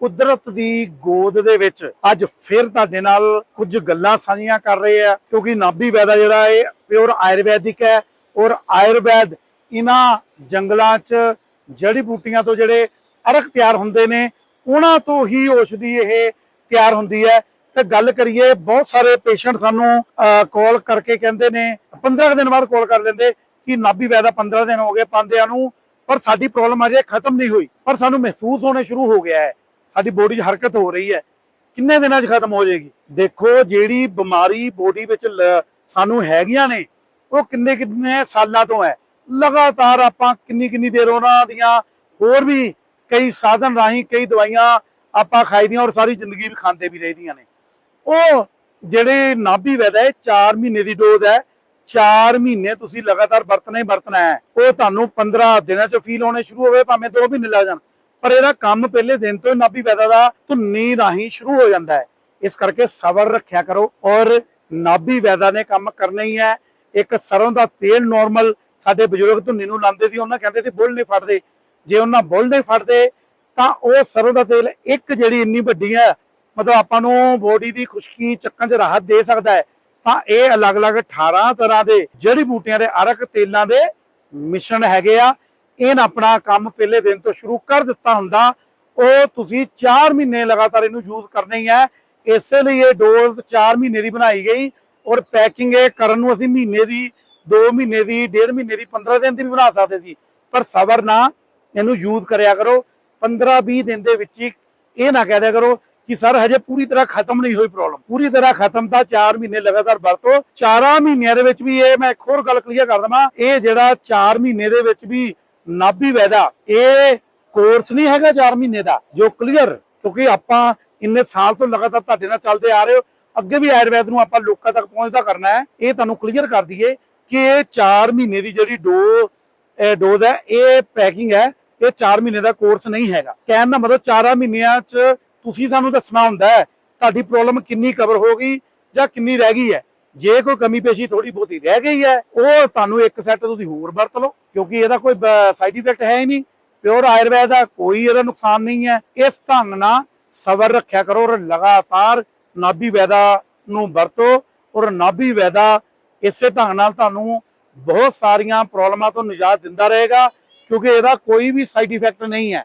ਕੁਦਰਤ ਦੀ ਗੋਦ ਦੇ ਵਿੱਚ ਅੱਜ ਫਿਰ ਤੁਹਾਡੇ ਨਾਲ ਕੁਝ ਗੱਲਾਂ ਸਾਂਝੀਆਂ ਕਰ ਰਹੇ ਆ, ਕਿਉਂਕਿ ਨਾਭੀ ਵੈਦਾ ਜਿਹੜਾ ਹੈ ਪਿਓਰ ਆਯੁਰਵੈਦਿਕ ਹੈ ਔਰ ਆਯੁਰਵੈਦ ਇਹਨਾਂ ਜੰਗਲਾਂ 'ਚ ਜੜੀ ਬੂਟੀਆਂ ਤੋਂ ਜਿਹੜੇ ਅਰਕ ਤਿਆਰ ਹੁੰਦੇ ਨੇ ਉਹਨਾਂ ਤੋਂ ਹੀ ਔਸ਼ਧੀ ਇਹ ਤਿਆਰ ਹੁੰਦੀ ਹੈ। ਤੇ ਗੱਲ ਕਰੀਏ, ਬਹੁਤ ਸਾਰੇ ਪੇਸ਼ੈਂਟ ਸਾਨੂੰ ਕਾਲ ਕਰਕੇ ਕਹਿੰਦੇ ਨੇ 15 ਦਿਨ ਬਾਅਦ ਕਾਲ ਕਰ ਲੈਂਦੇ ਕਿ ਨਾਭੀ ਵੈਦਾ 15 ਦਿਨ ਹੋ ਗਏ, ਪਾਉਂਦਿਆਂ ਨੂੰ, ਪਰ ਸਾਡੀ ਪ੍ਰੋਬਲਮ ਅਜੇ ਖਤਮ ਨਹੀਂ ਹੋਈ, ਪਰ ਸਾਨੂੰ ਮਹਿਸੂਸ ਹੋਣੇ ਸ਼ੁਰੂ ਹੋ ਗਿਆ ਹੈ। ਸਾਡੀ ਬੋਡੀ 'ਚ ਹਰਕਤ ਹੋ ਰਹੀ ਹੈ। ਕਿੰਨੇ ਦਿਨਾਂ 'ਚ ਖਤਮ ਹੋ ਜਾਏਗੀ? ਦੇਖੋ ਜਿਹੜੀ ਬਿਮਾਰੀ ਬੋਡੀ ਵਿੱਚ ਸਾਨੂੰ ਹੈਗੀਆਂ ਨੇ, ਉਹ ਕਿੰਨੇ ਕਿੰਨੇ ਸਾਲਾਂ ਤੋਂ ਹੈ। ਲਗਾਤਾਰ ਆਪਾਂ ਕਿੰਨੀ ਕਿੰਨੀ ਦੇਰ ਉਹਨਾਂ ਦੀਆਂ ਹੋਰ ਵੀ ਕਈ ਸਾਧਨ ਰਾਹੀਂ, ਕਈ ਦਵਾਈਆਂ ਆਪਾਂ ਖਾਈਦੀਆਂ ਔਰ ਸਾਰੀ ਜ਼ਿੰਦਗੀ ਵੀ ਖਾਂਦੇ ਵੀ ਰਹਿਦੀਆਂ ਨੇ। ਉਹ ਜਿਹੜੇ ਨਾਭੀ ਵੈਦਾ ਹੈ 4 ਮਹੀਨੇ ਦੀ ਡੋਜ਼ ਹੈ। 4 ਮਹੀਨੇ ਤੁਸੀਂ ਲਗਾਤਾਰ ਵਰਤਣਾ ਹੀ ਵਰਤਣਾ ਹੈ। ਉਹ ਤੁਹਾਨੂੰ 15 ਦਿਨਾਂ ਚ ਫੀਲ ਹੋਣੇ ਸ਼ੁਰੂ ਹੋਵੇ, ਭਾਵੇਂ 2 ਮਹੀਨੇ ਲੱਗ ਜਾਣ। ਪਰ ਇਹਦਾ ਕੰਮ ਪਹਿਲੇ ਦਿਨ ਤੋਂ ਹੀ ਨਾਭੀ ਵੈਦਾ ਦਾ ਧੁੰਨੀ ਰਾਹੀਂ ਸ਼ੁਰੂ ਹੋ ਜਾਂਦਾ ਹੈ। ਇਸ ਕਰਕੇ ਸਬਰ ਰੱਖਿਆ ਕਰੋ ਔਰ ਨਾਭੀ ਵੈਦਾ ਨੇ ਕੰਮ ਕਰਨਾ ਹੀ ਹੈ। ਇੱਕ ਸਰੋਂ ਦਾ ਤੇਲ ਨਾਰਮਲ ਸਾਡੇ ਬਜ਼ੁਰਗ ਧੁੰਨੀ ਨੂੰ ਲਾਉਂਦੇ ਸੀ, ਉਹਨਾਂ ਕਹਿੰਦੇ ਸੀ ਬੁੱਲ ਨਹੀਂ ਫੜਦੇ ਜੇ ਉਹਨਾਂ ਬੁੱਲ ਨਹੀਂ ਫੜਦੇ ਤਾਂ ਉਹ ਸਰੋਂ ਦਾ ਤੇਲ ਇੱਕ ਜਿਹੜੀ ਇੰਨੀ ਵੱਡੀ ਹੈ, ਮਤਲਬ ਆਪਾਂ ਨੂੰ ਬੋਡੀ ਦੀ ਖੁਸ਼ਕੀ, ਚੱਕਣ 'ਚ ਰਾਹਤ ਦੇ ਸਕਦਾ ਹੈ। ਤਾਂ ਇਹ ਅਲੱਗ-ਅਲੱਗ 18 ਤਰ੍ਹਾਂ ਦੇ ਜੜੀ ਬੂਟੀਆਂ ਦੇ ਅਰਕ ਤੇਲਾਂ ਦੇ ਮਿਸ਼ਰਣ ਹੈਗੇ ਆ। ਇਹਨਾਂ ਆਪਣਾ ਕੰਮ ਪਹਿਲੇ ਦਿਨ ਤੋਂ ਸ਼ੁਰੂ ਕਰ ਦਿੱਤਾ ਹੁੰਦਾ। ਉਹ ਤੁਸੀਂ 4 ਮਹੀਨੇ ਲਗਾਤਾਰ ਇਹਨੂੰ ਯੂਜ਼ ਕਰਨਾ ਹੀ ਹੈ ਇਸੇ ਲਈ ਇਹ ਡੋਜ਼ 4 ਮਹੀਨੇ ਦੀ ਬਣਾਈ ਗਈ ਔਰ ਪੈਕਿੰਗ ਇਹ ਕਰਨ ਨੂੰ ਅਸੀਂ ਮਹੀਨੇ ਦੀ 2 ਮਹੀਨੇ ਦੀ 1.5 ਮਹੀਨੇ ਦੀ 15 ਦਿਨ ਦੀ ਵੀ ਬਣਾ ਸਕਦੇ ਸੀ। ਪਰ ਸਬਰ ਨਾ ਇਹਨੂੰ ਯੂਜ਼ ਕਰਿਆ ਕਰੋ। 15-20 ਦਿਨ ਦੇ ਵਿੱਚ ਹੀ ਇਹ ਨਾ ਕਹਿ ਦਿਆ ਕਰੋ ਕਿ ਸਰ ਹਜੇ ਪੂਰੀ ਤਰ੍ਹਾਂ ਖਤਮ ਨਹੀਂ ਹੋਈ ਪ੍ਰੋਬਲਮ ਪੂਰੀ ਤਰ੍ਹਾਂ ਖਤਮ ਤਾਂ 4 ਮਹੀਨੇ ਲਗਾਤਾਰ ਵਰਤੋ। 4 ਮਹੀਨਿਆਂ ਦੇ ਵਿੱਚ ਵੀ ਇਹ ਮੈਂ ਇੱਕ ਹੋਰ ਗੱਲ ਕਲੀਅਰ ਕਰ ਦਵਾਂ। ਇਹ ਜਿਹੜਾ 4 ਮਹੀਨੇ ਦੇ ਵਿੱਚ ਵੀ ਨਾਭੀ ਵੈਦਾ ਇਹ ਕੋਰਸ ਨਹੀਂ ਹੈਗਾ 4 ਮਹੀਨੇ ਦਾ, ਜੋ ਕਲੀਅਰ ਕਿਉਂਕਿ ਆਪਾਂ ਇੰਨੇ ਸਾਲ ਤੋਂ ਲਗਾਤਾਰ ਤੁਹਾਡੇ ਨਾਲ ਚੱਲਦੇ ਆ ਰਹੇ ਹੋ। ਅੱਗੇ ਵੀ ਆਯੁਰਵੈਦ ਨੂੰ ਆਪਾਂ ਲੋਕਾਂ ਤੱਕ ਪਹੁੰਚਦਾ ਕਰਨਾ ਹੈ। ਇਹ ਤੁਹਾਨੂੰ ਕਲੀਅਰ ਕਰ ਦਈਏ ਕਿ ਇਹ 4 ਮਹੀਨੇ ਦੀ ਜਿਹੜੀ ਡੋ ਡੋਜ਼ ਹੈ, ਇਹ ਪੈਕਿੰਗ ਹੈ। ਇਹ 4 ਮਹੀਨੇ ਦਾ ਕੋਰਸ ਨਹੀਂ ਹੈਗਾ। ਕਹਿਣ ਦਾ ਮਤਲਬ 4 ਮਹੀਨਿਆਂ 'ਚ ਤੁਸੀਂ ਸਾਨੂੰ ਦੱਸਣਾ ਹੁੰਦਾ ਹੈ, ਤੁਹਾਡੀ ਪ੍ਰੋਬਲਮ ਕਿੰਨੀ ਕਵਰ ਹੋ ਗਈ ਜਾਂ ਕਿੰਨੀ ਰਹਿ ਗਈ ਹੈ। ਜੇ ਕੋਈ ਕਮੀ ਪੇਸ਼ੀ ਥੋੜੀ ਬਹੁਤੀ ਰਹਿ ਗਈ ਹੈ, ਉਹ ਤੁਹਾਨੂੰ ਇੱਕ ਸੈੱਟ ਤੁਸੀਂ ਹੋਰ ਵਰਤ ਲਓ, ਕਿਉਂਕਿ ਇਹਦਾ ਕੋਈ ਸਾਈਡ ਇਫੈਕਟ ਹੈ ਹੀ ਨਹੀਂ। ਪਿਓਰ ਆਯੁਰਵੈਦ ਦਾ ਕੋਈ ਇਹਦਾ ਨੁਕਸਾਨ ਨਹੀਂ ਹੈ। ਇਸ ਢੰਗ ਨਾਲ ਸਬਰ ਰੱਖਿਆ ਕਰੋ ਔਰ ਲਗਾਤਾਰ ਨਾਭੀ ਵੈਦਾ ਨੂੰ ਵਰਤੋ ਔਰ ਨਾਭੀ ਵੈਦਾ ਇਸੇ ਢੰਗ ਨਾਲ ਤੁਹਾਨੂੰ ਬਹੁਤ ਸਾਰੀਆਂ ਪ੍ਰੋਬਲਮਾਂ ਤੋਂ ਨਿਜਾਤ ਦਿੰਦਾ ਰਹੇਗਾ, ਕਿਉਂਕਿ ਇਹਦਾ ਕੋਈ ਵੀ ਸਾਈਡ ਇਫੈਕਟ ਨਹੀਂ ਹੈ।